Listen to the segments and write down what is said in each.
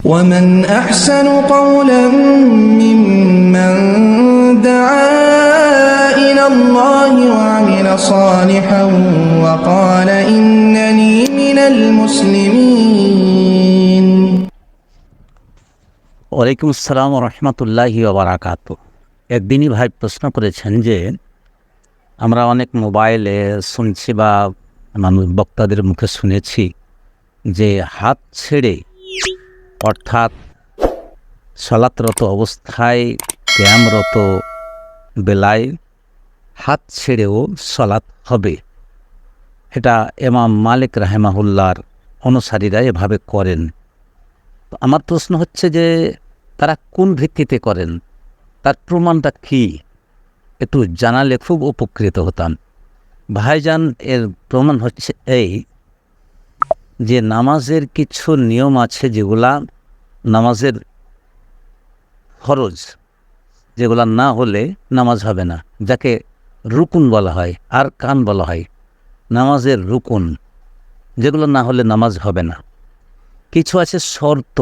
ومن أحسن قولا ممن دعا إلى الله وعمل صالحا وقال إنني من المسلمين ওয়ালাইকুম আসসালাম রহমতুল্লাহি বারাকাত একদিনই ভাই প্রশ্ন করেছেন যে আমরা অনেক মোবাইলে শুনছি বা মানুষ বক্তাদের মুখে শুনেছি যে হাত ছেড়ে অর্থাৎ সলাতরত অবস্থায় ক্যামরত বেলায় হাত ছেড়েও সলাৎ হবে। এটা এমাম মালিক রাহেমাহুল্লার অনুসারীরা এভাবে করেন। আমার প্রশ্ন হচ্ছে যে, তারা কোন ভিত্তিতে করেন? তার প্রমাণটা কী? একটু জানালে খুব উপকৃত হতাম। ভাইজান, এর প্রমাণ হচ্ছে এই যে নামাজের কিছু নিয়ম আছে যেগুলা নামাজের ফরজ, যেগুলা না হলে নামাজ হবে না, যাকে রুকুন বলা হয়, আর কান বলা হয়, নামাজের রুকুন, যেগুলো না হলে নামাজ হবে না। কিছু আছে শর্ত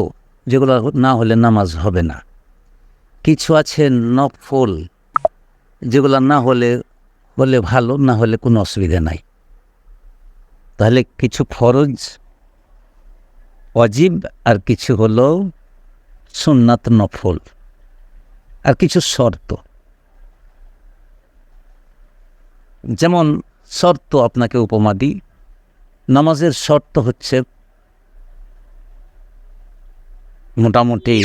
যেগুলো না হলে নামাজ হবে না। কিছু আছে নফল যেগুলো না হলে হলে ভালো, না হলে কোনো অসুবিধা নাই। তাহলে কিছু ফরজ অজীব আর কিছু হলো সুন্নাত নফল, আর কিছু শর্ত। যেমন শর্ত আপনাকে উপমা দিই, নামাজের শর্ত হচ্ছে মোটামুটি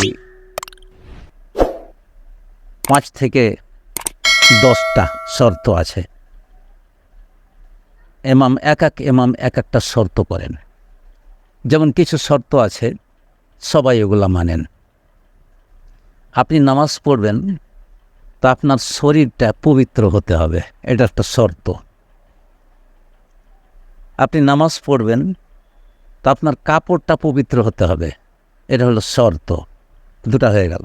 পাঁচ থেকে দশটা শর্ত আছে। এমাম এক এক এমাম এক একটা শর্ত করেন। যেমন কিছু শর্ত আছে, সবাই এগুলা মানেন। আপনি নামাজ পড়বেন, তা আপনার শরীরটা পবিত্র হতে হবে, এটা একটা শর্ত। আপনি নামাজ পড়বেন, তা আপনার কাপড়টা পবিত্র হতে হবে, এটা হলো শর্ত, দুটা হয়ে গেল।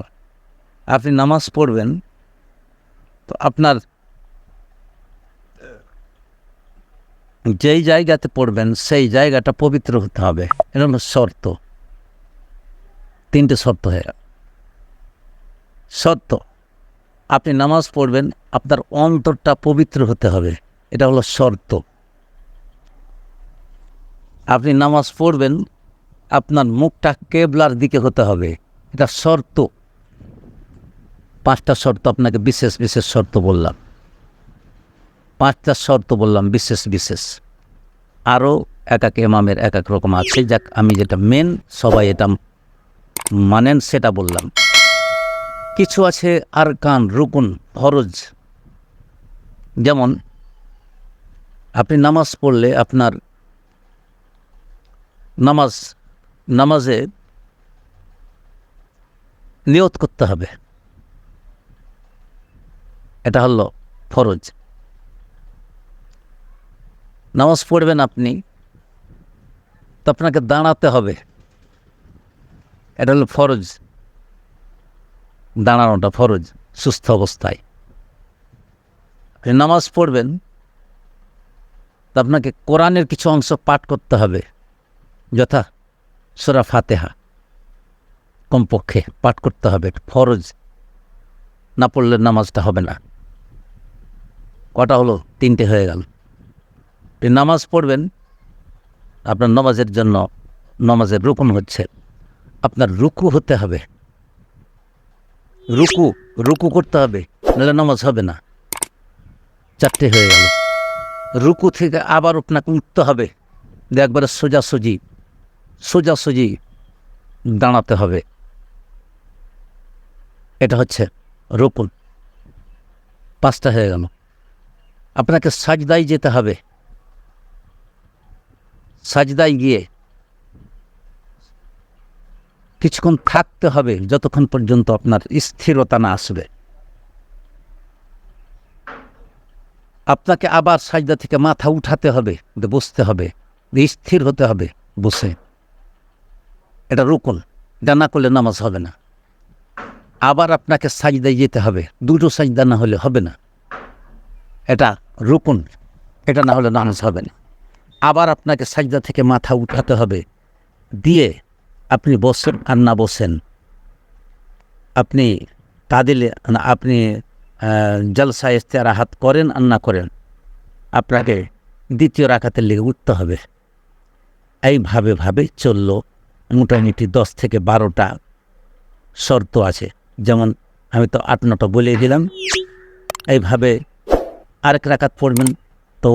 আপনি নামাজ পড়বেন, তো আপনার যেই জায়গাতে পড়বেন, সেই জায়গাটা পবিত্র হতে হবে। হলো শর্ত। তিনটে শর্ত হয়ে গেল। শর্ত, আপনি নামাজ পড়বেন, আপনার অন্তরটা পবিত্র হতে হবে। এটা হলো শর্ত। আপনি নামাজ পড়বেন, আপনার মুখটা কেবলার দিকে হতে হবে। এটা শর্ত। পাঁচটা শর্ত আপনাকে বিশেষ বিশেষ শর্ত বললাম। পাঁচটা শর্ত বললাম, বিশেষ বিশেষ। আরও এক এক এমামের এক এক রকম আছে। যাক, আমি যেটা মেন সবাই এটা মানেন সেটা বললাম। কিছু আছে আর কান, রুকুন, ফরজ। যেমন, আপনি নামাজ পড়লে আপনার নামাজ, নামাজে নিয়ত করতে হবে। এটা হলো ফরজ। নামাজ পড়বেন আপনি, তো আপনাকে দাঁড়াতে হবে। এটা হলো ফরজ। দাঁড়ানোটা ফরজ, সুস্থ অবস্থায়। আপনি নামাজ পড়বেন, তো আপনাকে কোরআনের কিছু অংশ পাঠ করতে হবে, যথা সোরা ফাতেহা কমপক্ষে পাঠ করতে হবে ফরজ। না পড়লে নামাজটা হবে না। কটা হলো? তিনটে হয়ে গেল। নামাজ পড়বেন, আপনার নামাজের জন্য নামাজের রুকুন হচ্ছে। আপনার রুকু হতে হবে। রুকু রুকু করতে হবে, নাহলে নামাজ হবে না। চারটে হয়ে গেল। রুকু থেকে আবার আপনাকে উঠতে হবে। দিয়ে একবারে সোজাসুজি সোজাসুজি দাঁড়াতে হবে। এটা হচ্ছে রুকুন পাঁচটা হয়ে গেল। আপনাকে সাজদাই যেতে হবে। সাজদাই গিয়ে কিছুক্ষণ থাকতে হবে যতক্ষণ পর্যন্ত আপনার স্থিরতা না আসবে। আপনাকে আবার সাজদা থেকে মাথা উঠাতে হবে, বসতে হবে, স্থির হতে হবে, বসে। এটা রুকুন, এটা না করলে নামাজ হবে না। আবার আপনাকে সাজদায় যেতে হবে, দুটো সাজদা না হলে হবে না। এটা রুকুন, এটা না হলে নামাজ হবে না। আবার আপনাকে সাজদা থেকে মাথা উঠাতে হবে। দিয়ে আপনি বসেন আর না বসেন। আপনি তাদিলে না আপনি জলসা ইস্তেয়ার হাত করেন আর না করেন, আপনাকে দ্বিতীয় রাখাতের লেগে উঠতে হবে। এইভাবে ভাবে চলল মোটামুটি দশ থেকে বারোটা শর্ত আছে। যেমন আমি তো আট, নটা বলেই দিলাম। এইভাবে আরেক রাকাত পড়বেন, তো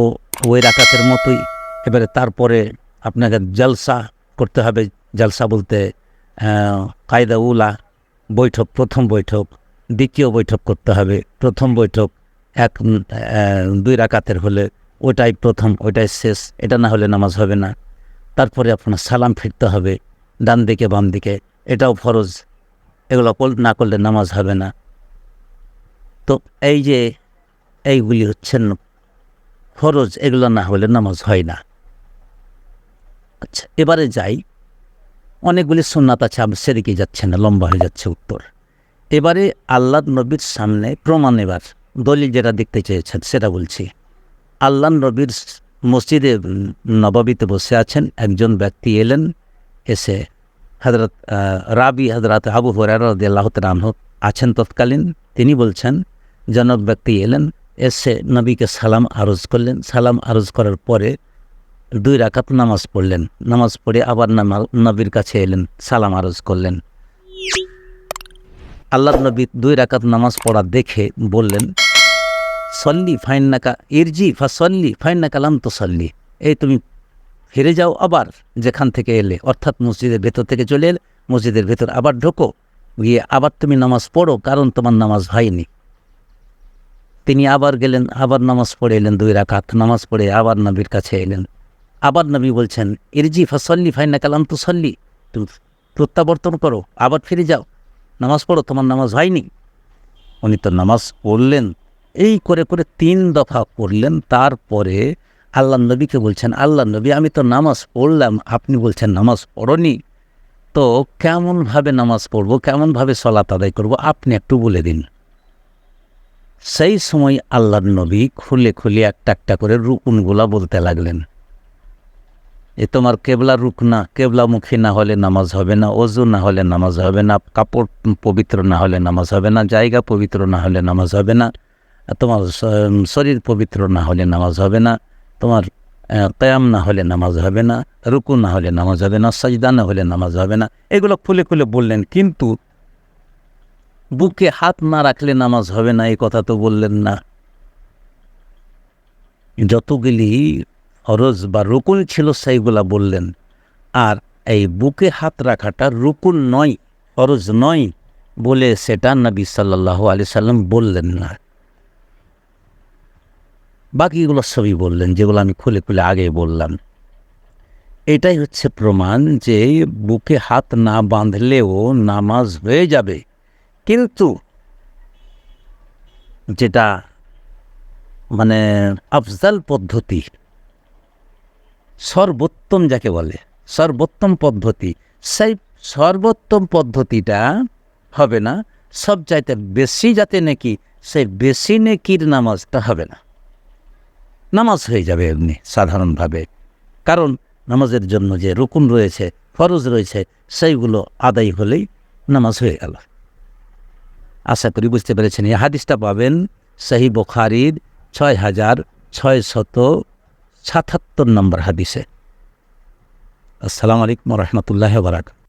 ওই রাকাতের মতোই এবারে তারপরে আপনাকে জলসা করতে হবে। জলসা বলতে কায়দা উলা, বৈঠক, প্রথম বৈঠক, দ্বিতীয় বৈঠক করতে হবে। প্রথম বৈঠক এক দুই রাকাতের হলে ওটাই প্রথম, ওইটাই শেষ, এটা না হলে নামাজ হবে না। তারপরে আপনার সালাম ফিরতে হবে ডান দিকে, বাম দিকে, এটাও ফরজ। এগুলো না করলে নামাজ হবে না। তো এই যে এইগুলি হচ্ছেন ফরজ, এগুলো না হলে নামাজ হয় না। আচ্ছা এবারে যাই। অনেকগুলি সুন্নাত আছে আমি সেদিকে যাচ্ছে না, লম্বা হয়ে যাচ্ছে উত্তর। এবারে আল্লাহ নবীর সামনে প্রমাণ এবার, দলিল যেটা দেখতে চেয়েছেন সেটা বলছি। আল্লাহ নবীর মসজিদে নবাবিতে বসে আছেন, একজন ব্যক্তি এলেন, এসে হজরত রাবি হজরত আবু হরার আল্লাহ রানহ আছেন তৎকালীন। তিনি বলছেন, জনক ব্যক্তি এলেন, এসে নবীকে সালাম আরজ করলেন। সালাম আরজ করার পরে দুই রাকাত নামাজ পড়লেন। নামাজ পড়ে আবার নবীর কাছে এলেন, সালাম আরজ করলেন। আল্লাহ নবী দুই রাকাত নামাজ পড়া দেখে বললেন, সল্লি ফাইন্নাকা ইরজি ফা সল্লি ফাইন ফাইন্নাকা লাম তো সল্লি এই তুমি ফিরে যাও আবার যেখান থেকে এলে, অর্থাৎ মসজিদের ভেতর থেকে চলে এলে, মসজিদের ভেতর আবার ঢোকো, গিয়ে আবার তুমি নামাজ পড়ো, কারণ তোমার নামাজ হয়নি। তিনি আবার গেলেন, আবার নামাজ পড়ে এলেন দুই রাকাত, নামাজ পড়ে আবার নবীর কাছে এলেন। আবার নবী বলছেন, ইরজি ফাসল্লি ফাইনা কালাম তো সল্লি তুমি প্রত্যাবর্তন করো, আবার ফিরে যাও। নামাজ পড়ো, তোমার নামাজ হয়নি। উনি তো নামাজ পড়লেন। এই করে করে তিন দফা পড়লেন। তারপরে আল্লাহ নবীকে বলছেন, আল্লাহ নবী, আমি তো নামাজ পড়লাম। আপনি বলছেন নামাজ পড়নি। তো কেমনভাবে নামাজ পড়ব? কেমনভাবে সলাত আদায় করব? আপনি একটু বলে দিন। সেই সময় আল্লাহর নবী খুলে খুলে একটা একটা করে রুকুনগুলা বলতে লাগলেন। এ তোমার কেবলা রুক না কেবলামুখী না হলে নামাজ হবে না, অজু না হলে নামাজ হবে না, কাপড় পবিত্র না হলে নামাজ হবে না, জায়গা পবিত্র না হলে নামাজ হবে না, তোমার শরীর পবিত্র না হলে নামাজ হবে না, তোমার কয়াম না হলে নামাজ হবে না, রুকু না হলে নামাজ হবে না, সাজদা না হলে নামাজ হবে না, এগুলো খুলে খুলে বললেন, কিন্তু বুকে হাত না রাখলে নামাজ হবে না এই কথা তো বললেন না। যতগুলি ফরজ বা রুকুন ছিল সেইগুলা বললেন। আর এই বুকে হাত রাখাটা রুকুন নয় ফরজ নয় বলে সেটা নবী সাল্লাহ আলি সাল্লাম বললেন না। বাকিগুলো সবই বললেন, যেগুলো আমি খুলে খুলে আগে বললাম। এটাই হচ্ছে প্রমাণ যে বুকে হাত না বাঁধলেও নামাজ হয়ে যাবে। কিন্তু যেটা মানে আফজাল পদ্ধতি সর্বোত্তম যাকে বলে, সর্বোত্তম পদ্ধতি। সেই সর্বোত্তম পদ্ধতিটা হবে না, সব চাইতে বেশি যাতে নাকি, সেই বেশি নেকির নামাজটা হবে না। নামাজ হয়ে যাবে এমনি সাধারণভাবে। কারণ নামাজের জন্য যে রুকুন রয়েছে, ফরজ রয়েছে, সেইগুলো আদায় হলেই নামাজ হয়ে গেল। আশা করি বুঝতে পেরেছেন, এই হাদিসটা পাবেন সহি বোখারির ছয় হাজার ছয় শত সাতাত্তর নম্বর হাদিসে আসসালামু আলাইকুম রহমতুল্লাহ বারাকাত